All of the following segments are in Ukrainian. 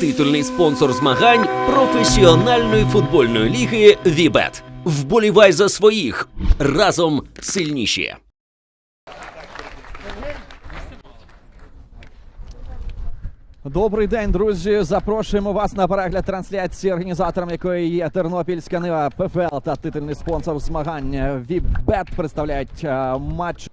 Титульний спонсор змагань професіональної футбольної ліги Вібет. Вболівай за своїх разом сильніші. Добрий день, друзі. Запрошуємо вас на перегляд трансляції, організатором якої є Тернопільська Нива ПФЛ та титульний спонсор змагань Вібет представляють е, матч.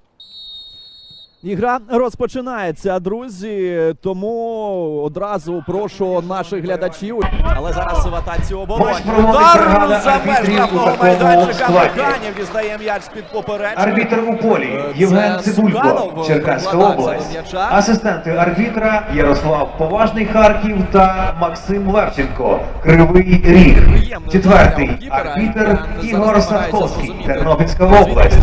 Ігра розпочинається, друзі. Тому одразу прошу наших глядачів. Але зараз в атаці проводить Удар за меж штрафного майданчика. Механів дістає м'яч з-під поперечки. Арбітр у полі Е, Євген Цибулько, Черкаська область. Асистенти арбітра Ярослав Поважний Харків та Максим Левченко. Кривий Ріг. Четвертий арбітр який Ігор зрозуміти, Тернопільська область.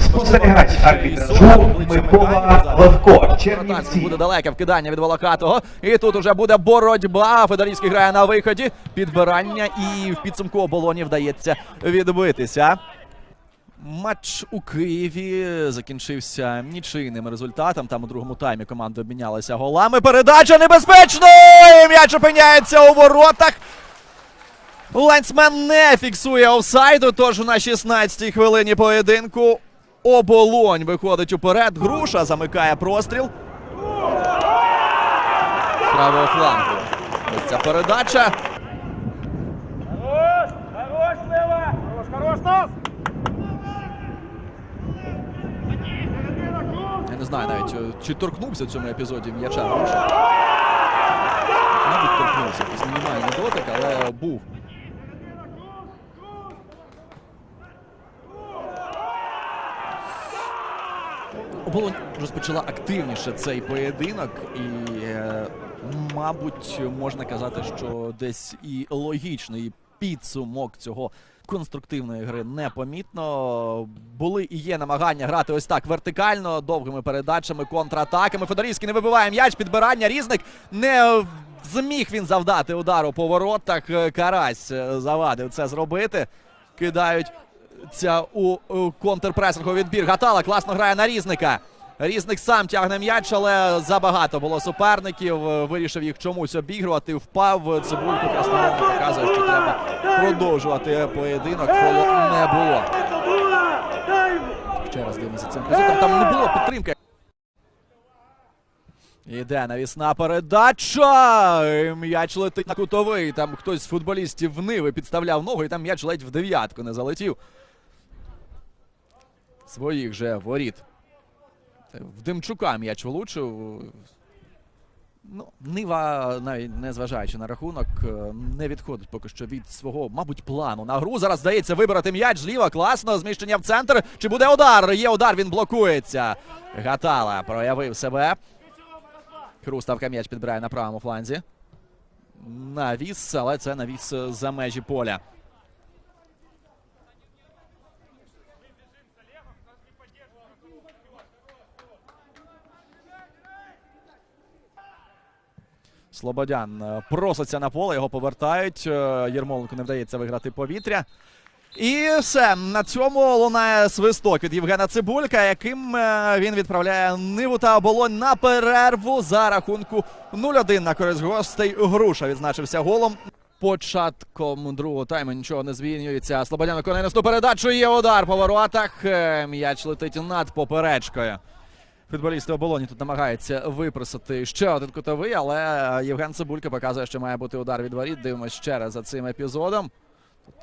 Спостерігач арбітражу Микола Левко, Чернівці. Буде далеке вкидання від Волокатого. І тут уже буде боротьба. Федорівський грає на виході. Підбирання і в підсумку оболоні вдається відбитися. Матч у Києві закінчився нічийним результатом. Там у другому таймі команди обмінялися голами. Передача небезпечно! І М'яч опиняється у воротах. Лайнсмен не фіксує офсайду, тож на 16-й хвилині поєдинку оболонь виходить уперед. Груша замикає простріл. З правого флангу. Ось ця передача. Я не знаю навіть, е, чи торкнувся в цьому епізоді м'яча Груша. Мабуть, торкнувся. Якийсь мінімальний дотик, але був. Оболонь розпочала активніше цей поєдинок, і, е, мабуть, можна казати, що десь і логічний підсумок цього конструктивної гри непомітно. Були і є намагання грати ось так вертикально, довгими передачами, контратаками. Федорівський не вибиває м'яч, підбирання. Різник не зміг він завдати удару по воротах. Карась е, завадив це зробити. Кидають ця у, у контрпресингу відбір. Гатала класно грає на різника. Різник сам тягне м'яч, але забагато було суперників. Вирішив їх чомусь обігрувати. Впав. Цибулько красномовно показує, що треба продовжувати поєдинок. Фолу не було. Ще раз дивимося цим епізодом. Там не було підтримки. Іде навісна передача. М'яч летить на кутовий. Там хтось з футболістів в Ниви підставляв ногу, і там м'яч ледь в дев'ятку не залетів. Своїх же воріт. В Демчука м'яч влучив. Ну, Нива, навіть не зважаючи на рахунок, е, не відходить поки що від свого, мабуть, плану на гру. Зараз здається вибрати м'яч зліва. Класно. Зміщення в центр. Чи буде удар? Є удар, він блокується. Гатала проявив себе. Хруставка м'яч підбирає на правому фланзі. Навіс, але це навіс е, за межі поля. Слободян е, проситься на поле, його повертають. Е, Єрмоленко не вдається виграти повітря. І все. На цьому лунає свисток від Євгена Цибулька, яким е, він відправляє Ниву та оболонь на перерву за рахунку 0-1 на користь гостей. Груша відзначився голом. Початком другого тайму нічого не змінюється. Слободян виконує наступну передачу. Є удар по воротах. М'яч летить над поперечкою. Футболісти оболоні тут намагаються випросити ще один кутовий, але Євген Цибулька показує, що має бути удар від воріт. Дивимось ще раз за цим епізодом.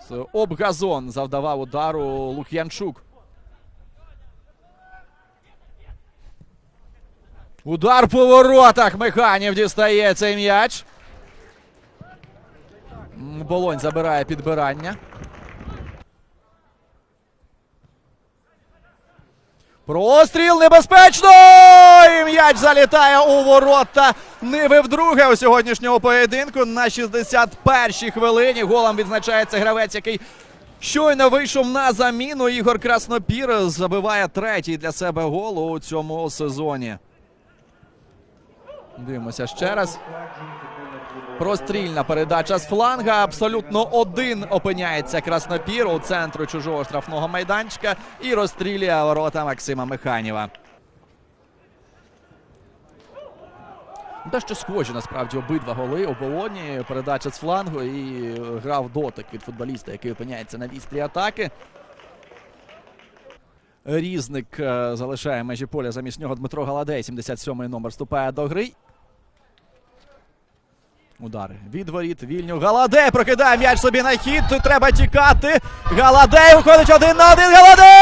Тут е, об газон завдавав удару Лук'янчук. Удар по воротах. Механів дістає цей м'яч. Болонь забирає підбирання. Простріл небезпечно! І м'яч залітає у ворота. Ниви вдруге у сьогоднішньому поєдинку на 61-й хвилині. Голом відзначається гравець, який щойно вийшов на заміну. Ігор Краснопір забиває третій для себе гол у цьому сезоні. Дивимося ще раз. Прострільна передача з фланга. Абсолютно один опиняється Краснопір у центру чужого штрафного майданчика і розстрілює ворота Максима Механіва. Дещо схожі насправді обидва голи оболоні. Передача з флангу і грав дотик від футболіста, який опиняється на вістрі атаки. Різник е, залишає межі поля замість нього Дмитро Галадей, 77-й номер вступає до гри. Удари від воріт. Вільню. Галадей прокидає м'яч собі на хід. Треба тікати. Галадей виходить один на один. Галадей!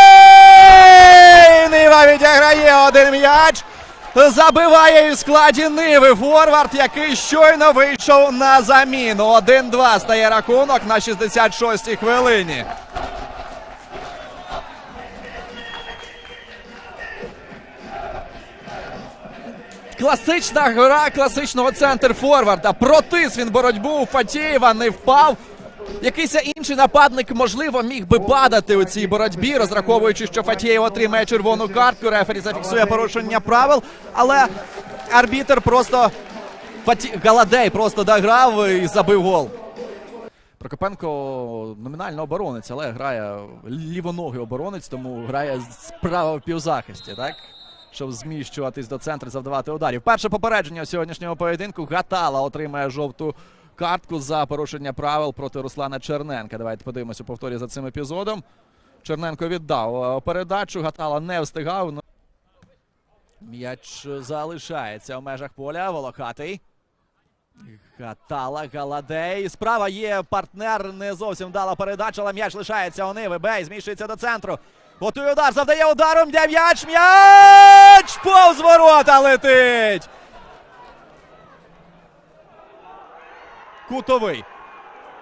Нива відіграє один м'яч. Забиває в складі Ниви Форвард, який щойно вийшов на заміну. 1-2 стає рахунок на 66-й хвилині. Класична гра класичного центр форварда. Протис він боротьбу у Фатєєва не впав. Якийсь інший нападник, можливо, міг би падати у цій боротьбі, розраховуючи, що Фатєєв отримає червону картку. Рефері зафіксує порушення правил. Але арбітер просто Фаті... Галадей просто дограв і забив гол. Прокопенко номінально оборонець, але грає лівоногий оборонець, тому грає справа в півзахисті, так? Щоб зміщуватись до центру, завдавати ударів. Перше попередження сьогоднішнього поєдинку. Гатала отримає жовту картку за порушення правил проти Руслана Черненка. Давайте подивимося повторі за цим епізодом. Черненко віддав е, передачу. Гатала не встигав. Ну, М'яч залишається в межах поля. Волохатий. Гатала Галадей. Справа є партнер. Не зовсім вдала передача, але м'яч лишається у Ниви. Бей зміщується до центру. Готує удар, завдає ударом. Де м'яч? М'яч! Повз ворота летить! Кутовий.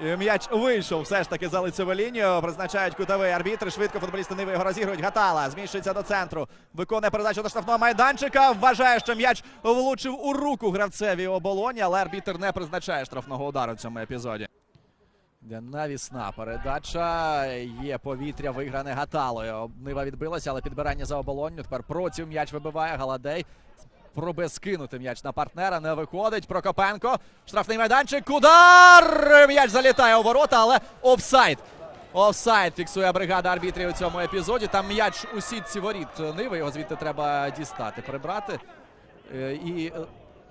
М'яч вийшов все ж таки за лицеву лінію. Призначають кутовий арбітр. Швидко футболісти Ниви його розігрують. Гатала зміщується до центру. Виконує передачу до штрафного майданчика. Вважає, що м'яч влучив у руку гравцеві оболоні, але арбітр не призначає штрафного удару в цьому епізоді. Де навісна передача. Є повітря вигране Гаталою. Нива відбилася, але підбирання за оболонню. Тепер проти м'яч вибиває Галадей. Пробе скинути м'яч на партнера. Не виходить. Прокопенко. Штрафний майданчик. Удар! М'яч залітає у ворота, але офсайд. Офсайд фіксує бригада арбітрів у цьому епізоді. Там м'яч у сітці воріт Ниви. Його звідти треба дістати, прибрати. Е, І е,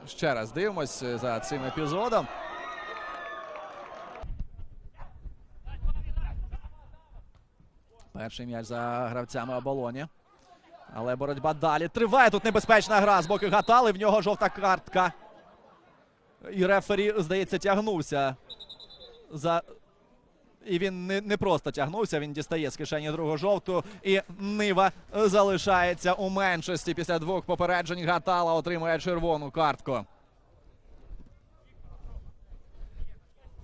ще раз дивимось е, за цим епізодом. Перший м'яч за гравцями оболоні. Але боротьба далі. Триває тут небезпечна гра з боку Гатали. В нього жовта картка. І рефері, здається, тягнувся. За... І він не, не просто тягнувся, він дістає з кишені другу жовту. І Нива залишається у меншості. Після двох попереджень Гатала отримує червону картку.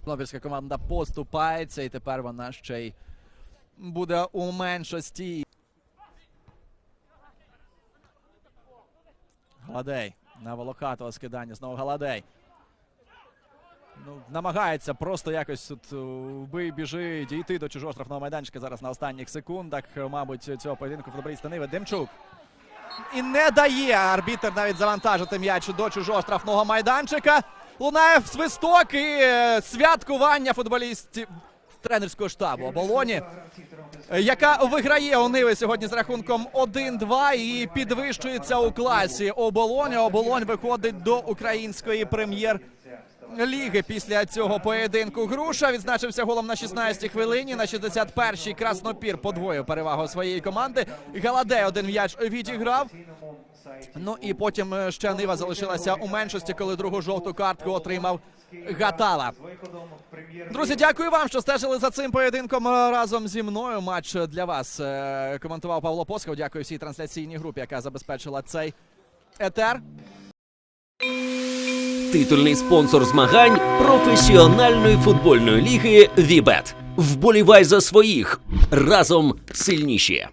Тернопільська команда поступається, і тепер вона ще й буде у меншості. Галадей. На Волохатого скидання. Знову Галадей. Ну, намагається просто якось тут е, вбий, біжи, дійти до чужого штрафного майданчика зараз на останніх секундах. Е, Мабуть, цього поєдинку футболіста Ниви Демчук. І не дає арбітер навіть завантажити м'яч до чужого штрафного майданчика. Лунає свисток і е, святкування футболістів тренерського штабу оболоні, е, яка виграє у Ниви сьогодні з рахунком 1-2 і підвищується у класі оболоні. Оболонь виходить до української прем'єр. Ліги після цього поєдинку Груша відзначився голом на 16-й хвилині. На 61-й Краснопір подвоїв перевагу своєї команди. Галадей один м'яч відіграв. Ну і потім е, ще Нива залишилася у меншості, коли другу жовту картку отримав Гатала. Друзі, дякую вам, що стежили за цим поєдинком е, разом зі мною. Матч для вас е, коментував Павло Посхов. Дякую всій трансляційній групі, яка забезпечила цей етер. Титульний спонсор змагань професіональної футбольної ліги Вібет. Вболівай за своїх разом сильніші.